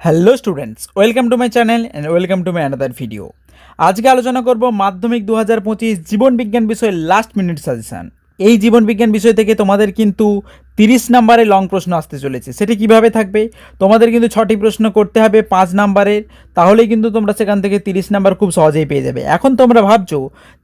Hello students welcome to my channel and welcome to my another video আজকে আলোচনা করব মাধ্যমিক দু হাজার পঁচিশ জীবন বিজ্ঞান বিষয়ের লাস্ট মিনিট সাজেশান এই জীবন বিজ্ঞান বিষয় থেকে তোমাদের কিন্তু তিরিশ নাম্বারে লং প্রশ্ন আসতে চলেছে। সেটি কীভাবে থাকবে? তোমাদের কিন্তু ছটি প্রশ্ন করতে হবে পাঁচ নাম্বারের তাহলেই কিন্তু তোমরা সেখান থেকে তিরিশ নাম্বার খুব সহজেই পেয়ে যাবে। এখন তোমরা ভাবছ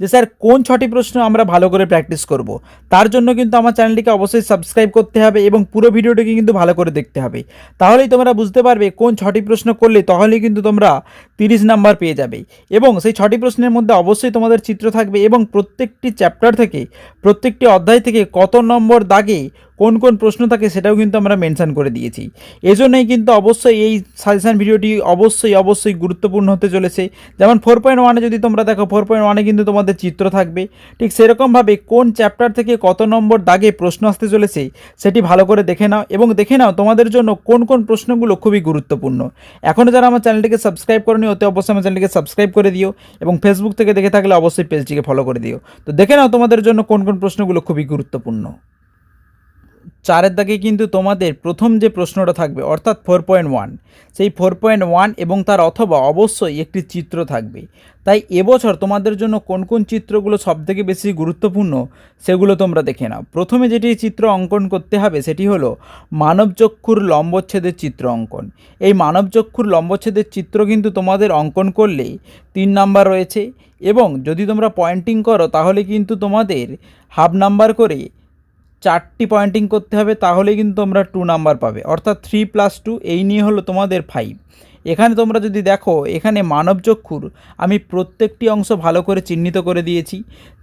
যে, স্যার, কোন ছটি প্রশ্ন আমরা ভালো করে প্র্যাকটিস করব? তার জন্য কিন্তু আমার চ্যানেলটিকে অবশ্যই সাবস্ক্রাইব করতে হবে এবং পুরো ভিডিওটিকে কিন্তু ভালো করে দেখতে হবে। তাহলেই তোমরা বুঝতে পারবে কোন ছটি প্রশ্ন করলে তাহলেই কিন্তু তোমরা তিরিশ নাম্বার পেয়ে যাবে। এবং সেই ছটি প্রশ্নের মধ্যে অবশ্যই তোমাদের চিত্র থাকবে এবং প্রত্যেকটি চ্যাপ্টার থেকে, প্রত্যেকটি অধ্যায় থেকে কত নম্বর দাগে কোন কোন প্রশ্ন থাকে সেটাও কিন্তু আমরা মেনশান করে দিয়েছি। এজন্যই কিন্তু অবশ্যই এই সাজেশান ভিডিওটি অবশ্যই অবশ্যই গুরুত্বপূর্ণ হতে চলেছে। যেমন ফোর পয়েন্ট ওয়ানে যদি তোমরা দেখো ফোর পয়েন্ট ওয়ানে কিন্তু তোমাদের চিত্র থাকবে। ঠিক সেরকমভাবে কোন চ্যাপ্টার থেকে কত নম্বর দাগে প্রশ্ন আসতে চলেছে, সেটি ভালো করে দেখে নাও এবং দেখে নাও তোমাদের জন্য কোন কোন প্রশ্নগুলো খুবই গুরুত্বপূর্ণ। এখনও যারা আমার চ্যানেলটিকে সাবস্ক্রাইব করেনি, অতি অবশ্যই আমার চ্যানেলটিকে সাবস্ক্রাইব করে দিও এবং ফেসবুক থেকে দেখে থাকলে অবশ্যই পেজটিকে ফলো করে দিও। তো দেখে নাও তোমাদের জন্য কোন কোন প্রশ্নগুলো খুবই গুরুত্বপূর্ণ। চারের দাগে কিন্তু তোমাদের প্রথম যে প্রশ্নটা থাকবে, অর্থাৎ ফোর পয়েন্ট ওয়ান সেই ফোর পয়েন্ট ওয়ান এবং তার অথবা অবশ্যই একটি চিত্র থাকবে। তাই এবছর তোমাদের জন্য কোন কোন চিত্রগুলো সবথেকে বেশি গুরুত্বপূর্ণ সেগুলো তোমরা দেখে নাও। প্রথমে যেটি চিত্র অঙ্কন করতে হবে সেটি হলো মানবচক্ষুর লম্বচ্ছেদের চিত্র অঙ্কন। এই মানবচক্ষুর লম্বচ্ছেদের চিত্র কিন্তু তোমাদের অঙ্কন করলেই তিন নাম্বার রয়েছে এবং যদি তোমরা পয়েন্টিং করো তাহলে কিন্তু তোমাদের হাফ নাম্বার করে চারটি পয়েন্টিং করতে হবে তাহলে কিন্তু তোমরা টু নাম্বার পাবে। অর্থাৎ থ্রি প্লাস টু এই নিয়ে হলো তোমাদের ফাইভ এখানে তোমরা যদি দেখো, এখানে মানবচক্ষুর আমি প্রত্যেকটি অংশ ভালো করে চিহ্নিত করে দিয়েছি।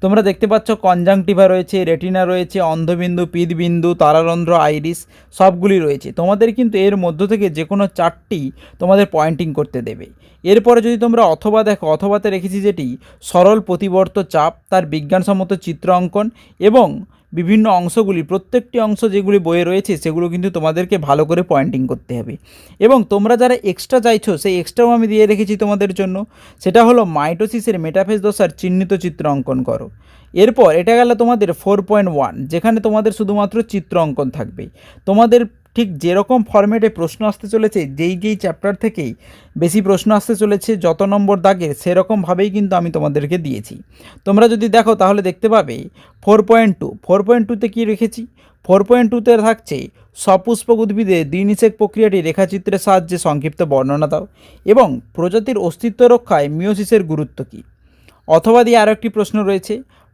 তোমরা দেখতে পাচ্ছ কনজাংটিভা রয়েছে রেটিনা রয়েছে, অন্ধবিন্দু পিদবিন্দু তারারন্ধ্র আইরিস সবগুলি রয়েছে। তোমাদের কিন্তু এর মধ্য থেকে যে কোনো চারটি তোমাদের পয়েন্টিং করতে দেবে। এরপরে যদি তোমরা অথবা দেখো, অথবাতে রেখেছি যেটি সরল প্রতিবর্ত চাপ, তার বিজ্ঞানসম্মত চিত্র অঙ্কন এবং বিভিন্ন অংশগুলি, প্রত্যেকটি অংশ যেগুলি বইয়ে রয়েছে, সেগুলো কিন্তু তোমাদেরকে ভালো করে পয়েন্টিং করতে হবে। এবং তোমরা যারা এক্সট্রা চাইছো, সেই এক্সট্রাও আমি দিয়ে রেখেছি তোমাদের জন্য। সেটা হলো মাইটোসিসের মেটাফেস দশার চিহ্নিত চিত্র অঙ্কন করো। এরপর এটা গেল তোমাদের ফোর পয়েন্ট ওয়ান যেখানে তোমাদের শুধুমাত্র চিত্র অঙ্কন থাকবে। তোমাদের ঠিক যেরকম ফরম্যাটে প্রশ্ন আসতে চলেছে, যেই যেই চ্যাপ্টার থেকেই বেশি প্রশ্ন আসতে চলেছে, যত নম্বর দাগের সেরকমভাবেই কিন্তু আমি তোমাদেরকে দিয়েছি। তোমরা যদি দেখো, তাহলে দেখতে পাবে four point two four point টুতে কী রেখেছি? ফোর পয়েন্ট টুতে থাকছে সপুষ্পক উদ্ভিদে দ্বিনিষেক প্রক্রিয়াটি রেখাচিত্রের সাহায্যে সংক্ষিপ্ত বর্ণনা দাও, এবং প্রজাতির অস্তিত্ব রক্ষায় মিওসিসের গুরুত্ব কী? অথবা দিয়ে আরও একটি প্রশ্ন রয়েছে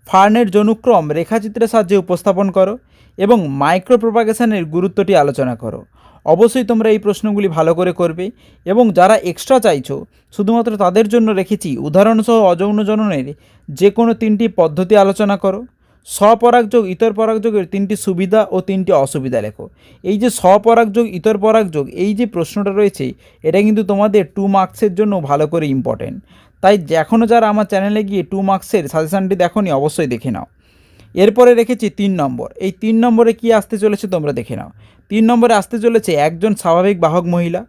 ফার্নের জনুক্রম রেখাচিত্রের সাহায্যে উপস্থাপন করো এবং মাইক্রো প্রপাগেশনের গুরুত্বটি আলোচনা করো। অবশ্যই তোমরা এই প্রশ্নগুলি ভালো করে করবে এবং যারা এক্সট্রা চাইছো, শুধুমাত্র তাদের জন্য রেখেছি, উদাহরণসহ অযৌন জননের যে কোনো তিনটি পদ্ধতি আলোচনা করো। স্বপরাগযোগ, ইতর পরাগযোগের তিনটি সুবিধা ও তিনটি অসুবিধা লেখো। এই যে স্বপরাগযোগ, ইতর পরাগযোগ, এই যে প্রশ্নটা রয়েছে, এটা কিন্তু তোমাদের টু মার্কসের জন্য ভালো করে ইম্পর্টেন্ট তাই এখনও যারা আমার চ্যানেলে গিয়ে টু মার্কসের সাজেশানটি দেখোনি, অবশ্যই দেখে নাও। এরপরে রেখেছি তিন নম্বর। এই তিন নম্বরে কি আসতে চলেছে তোমরা দেখে নাও। তিন নম্বরে আসতে চলেছে একজন স্বাভাবিক বাহক মহিলা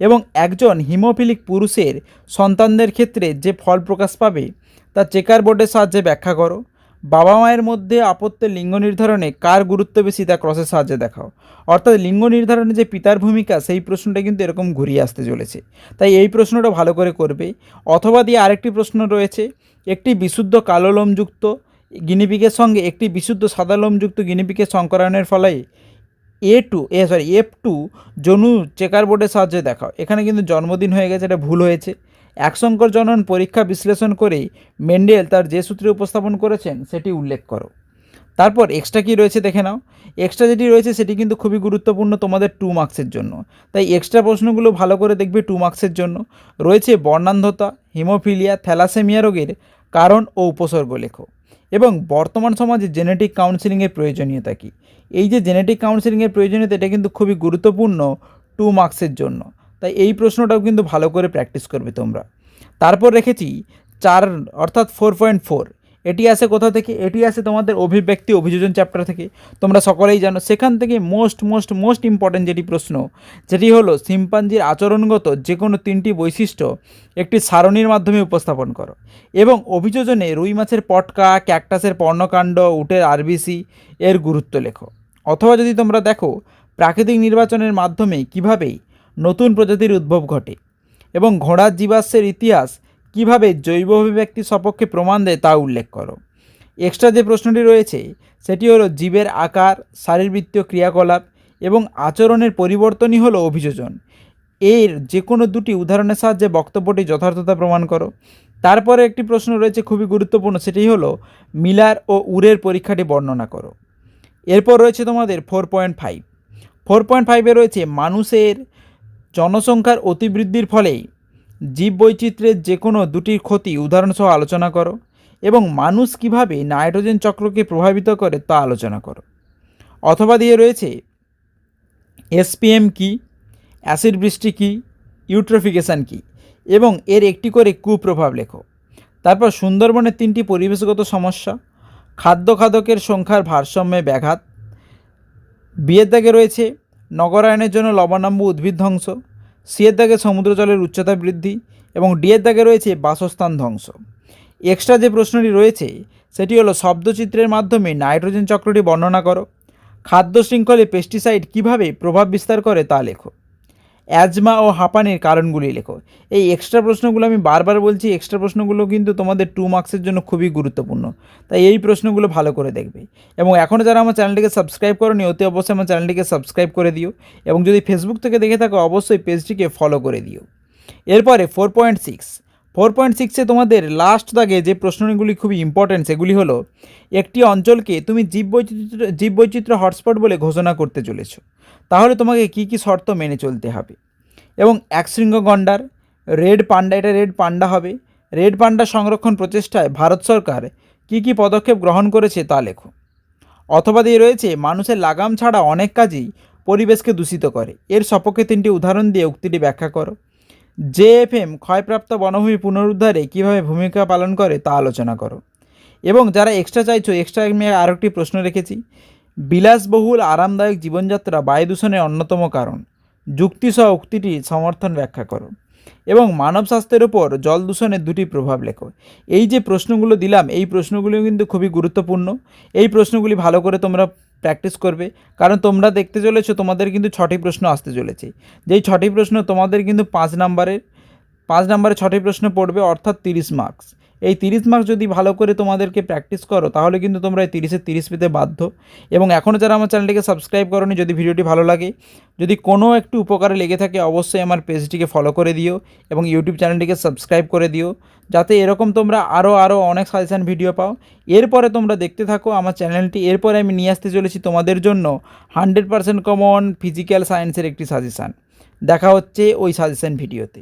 এবং একজন হিমোফিলিক পুরুষের সন্তানদের ক্ষেত্রে যে ফল প্রকাশ পাবে, তা চেকার বোর্ডের সাহায্যে ব্যাখ্যা করো। বাবা মায়ের মধ্যে আপত্যের লিঙ্গ নির্ধারণে কার গুরুত্ব বেশি তা ক্রসের সাহায্যে দেখাও। অর্থাৎ লিঙ্গ নির্ধারণে যে পিতার ভূমিকা, সেই প্রশ্নটা কিন্তু এরকম ঘুরিয়ে আসতে চলেছে। তাই এই প্রশ্নটা ভালো করে করবে। অথবা দিয়ে আরেকটি প্রশ্ন রয়েছে, একটি বিশুদ্ধ কালো লোমযুক্ত গিনিপিকের সঙ্গে একটি বিশুদ্ধ সাদা লোমযুক্ত গিনিপিকের সংকরণের ফলে A two A sorry F two জনু checker বোর্ডের সাহায্যে দেখাও। এখানে কিন্তু জন্মদিন হয়ে গেছে, এটা ভুল হয়েছে। একসংকর জনন পরীক্ষা বিশ্লেষণ করে মেন্ডেল তার যে সূত্রে উপস্থাপন করেছেন সেটি উল্লেখ করো। তারপর এক্সট্রা কী রয়েছে দেখে নাও। এক্সট্রা যেটি রয়েছে সেটি কিন্তু খুবই গুরুত্বপূর্ণ তোমাদের টু মার্কসের জন্য। তাই এক্সট্রা প্রশ্নগুলো ভালো করে দেখবে টু মার্কসের জন্য। রয়েছে বর্ণান্ধতা হিমোফিলিয়া থ্যালাসেমিয়া রোগের কারণ ও উপসর্গ লেখো। এবং বর্তমান সমাজে জেনেটিক কাউন্সিলিংয়ের প্রয়োজনীয়তা কী? এই যে জেনেটিক কাউন্সিলিংয়ের প্রয়োজনীয়তা এটা কিন্তু খুবই গুরুত্বপূর্ণ টু মার্কসের জন্য। তাই এই প্রশ্নটাও কিন্তু ভালো করে প্র্যাকটিস করবে তোমরা। তারপর রেখেছি চার, অর্থাৎ ফোর পয়েন্ট ফোর এটি আসে কোথা থেকে? এটি আসে তোমাদের অভিব্যক্তি অভিযোজন চ্যাপ্টার থেকে। তোমরা সকলেই জানো, সেখান থেকে মোস্ট মোস্ট মোস্ট ইম্পর্ট্যান্ট যেটি প্রশ্ন, যেটি হলো সিম্পাঞ্জির আচরণগত যে কোনো তিনটি বৈশিষ্ট্য একটি সারণীর মাধ্যমে উপস্থাপন করো। এবং অভিযোজনে রুই মাছের পটকা ক্যাকটাসের পর্ণকাণ্ড, উটের আরবিসি এর গুরুত্ব লেখো। অথবা যদি তোমরা দেখো, প্রাকৃতিক নির্বাচনের মাধ্যমে কীভাবে নতুন প্রজাতির উদ্ভব ঘটে এবং ঘোড়ার জীবাশ্মের ইতিহাস কীভাবে জৈব অভিব্যক্তি সপক্ষে প্রমাণ দেয় তা উল্লেখ করো। এক্সট্রা যে প্রশ্নটি রয়েছে, সেটি হলো জীবের আকার, শারীরবৃত্তীয় ক্রিয়াকলাপ এবং আচরণের পরিবর্তনই হলো অভিযোজন। এর যে কোনো দুটি উদাহরণের সাহায্যে বক্তব্যটি যথার্থতা প্রমাণ করো। তারপরে একটি প্রশ্ন রয়েছে খুবই গুরুত্বপূর্ণ, সেটি হলো মিলার ও উরের পরীক্ষাটি বর্ণনা করো। এরপর রয়েছে তোমাদের four point five four point ফাইভে রয়েছে মানুষের জনসংখ্যার অতিবৃদ্ধির ফলে জীববৈচিত্র্যের যে কোনো দুটির ক্ষতি উদাহরণসহ আলোচনা করো এবং মানুষ কীভাবে নাইট্রোজেন চক্রকে প্রভাবিত করে তা আলোচনা করো। অথবা দিয়ে রয়েছে, এসপিএম কি, অ্যাসিড বৃষ্টি কী, ইউট্রোফিকেশান কী, এবং এর একটি করে কুপ্রভাব লেখো। তারপর সুন্দরবনের তিনটি পরিবেশগত সমস্যা, খাদ্য খাদকের সংখ্যার ভারসাম্যে ব্যাঘাত, বিয়ের দাগে রয়েছে নগরায়নের জন্য লবণাম্ব উদ্ভিদ ধ্বংস, সিয়ের দাগে সমুদ্র জলের উচ্চতা বৃদ্ধি এবং ডিয়ের দাগে রয়েছে বাসস্থান ধ্বংস। এক্সট্রা যে প্রশ্নটি রয়েছে, সেটি হলো শব্দচিত্রের মাধ্যমে নাইট্রোজেন চক্রটি বর্ণনা করো। খাদ্য শৃঙ্খলে পেস্টিসাইড কীভাবে প্রভাব বিস্তার করে তা লেখো। অ্যাজমা ও হাঁপানির কারণগুলি লেখো। এই এক্সট্রা প্রশ্নগুলো আমি বারবার বলছি এক্সট্রা প্রশ্নগুলো কিন্তু তোমাদের টু মার্কসের জন্য খুবই গুরুত্বপূর্ণ। তাই এই প্রশ্নগুলো ভালো করে দেখবে। এবং এখনও যারা আমার চ্যানেলটিকে সাবস্ক্রাইব করো অতি অবশ্যই আমার চ্যানেলটিকে সাবস্ক্রাইব করে দিও। এবং যদি ফেসবুক থেকে দেখে থাকো, অবশ্যই পেজটিকে ফলো করে দিও। এরপরে four point six four point সিক্সে তোমাদের লাস্ট দাগে যে প্রশ্নগুলি খুবই ইম্পর্ট্যান্ট সেগুলি হলো, একটি অঞ্চলকে তুমি জীববৈচিত্র্য জীববৈচিত্র্য হটস্পট বলে ঘোষণা করতে চলেছ। তাহলে তোমাকে কী কী শর্ত মেনে চলতে হবে? এবং একশৃঙ্গ গন্ডার, রেড পান্ডা, এটা রেড পান্ডা হবে। রেড পান্ডা সংরক্ষণ প্রচেষ্টায় ভারত সরকার কী কী পদক্ষেপ গ্রহণ করেছে তা লেখো। অথবা দিয়ে রয়েছে, মানুষের লাগাম ছাড়া অনেক কাজই পরিবেশকে দূষিত করে। এর সপক্ষে তিনটি উদাহরণ দিয়ে উক্তিটি ব্যাখ্যা করো। জেএফএম ক্ষয়প্রাপ্ত বনভূমি পুনরুদ্ধারে কীভাবে ভূমিকা পালন করে তা আলোচনা করো। এবং যারা এক্সট্রা চাইছো এক্সট্রা আমি আরও একটি প্রশ্ন রেখেছি। বিলাসবহুল, আরামদায়ক জীবনযাত্রা বায়ু দূষণের অন্যতম কারণ। যুক্তিসহ উক্তিটি সমর্থন ব্যাখ্যা করো। এবং মানব স্বাস্থ্যের ওপর জল দূষণের দুটি প্রভাব লেখো। এই যে প্রশ্নগুলো দিলাম, এই প্রশ্নগুলো কিন্তু খুবই গুরুত্বপূর্ণ। এই প্রশ্নগুলি ভালো করে তোমরা প্র্যাকটিস করবে। কারণ তোমরা দেখতে চলেছো, তোমাদের কিন্তু ছটি প্রশ্ন আসতে চলেছে। যেই ছটি প্রশ্ন তোমাদের কিন্তু পাঁচ নাম্বারের, পাঁচ নাম্বারে ছটি প্রশ্ন পড়বে, অর্থাৎ তিরিশ মার্কস এই তিরিশ মার্কস যদি ভালো করে তোমাদেরকে প্র্যাকটিস করো, তাহলে কিন্তু তোমরা এই তিরিশে তিরিশ পেতে বাধ্য। এবং এখনও যারা আমার চ্যানেলটিকে সাবস্ক্রাইব করোনি, যদি ভিডিওটি ভালো লাগে, যদি কোনো একটু উপকারে লেগে থাকে, অবশ্যই আমার পেজটিকে ফলো করে দিও এবং ইউটিউব চ্যানেলটিকে সাবস্ক্রাইব করে দিও, যাতে এরকম তোমরা আরও আরও অনেক সাজেশান ভিডিও পাও। এরপরে তোমরা দেখতে থাকো আমার চ্যানেলটি এরপরে আমি নিয়ে আসতে চলেছি তোমাদের জন্য হান্ড্রেড পার্সেন্ট কমন ফিজিক্যাল সায়েন্সের একটি সাজেশান দেখা হচ্ছে ওই সাজেশান ভিডিওতে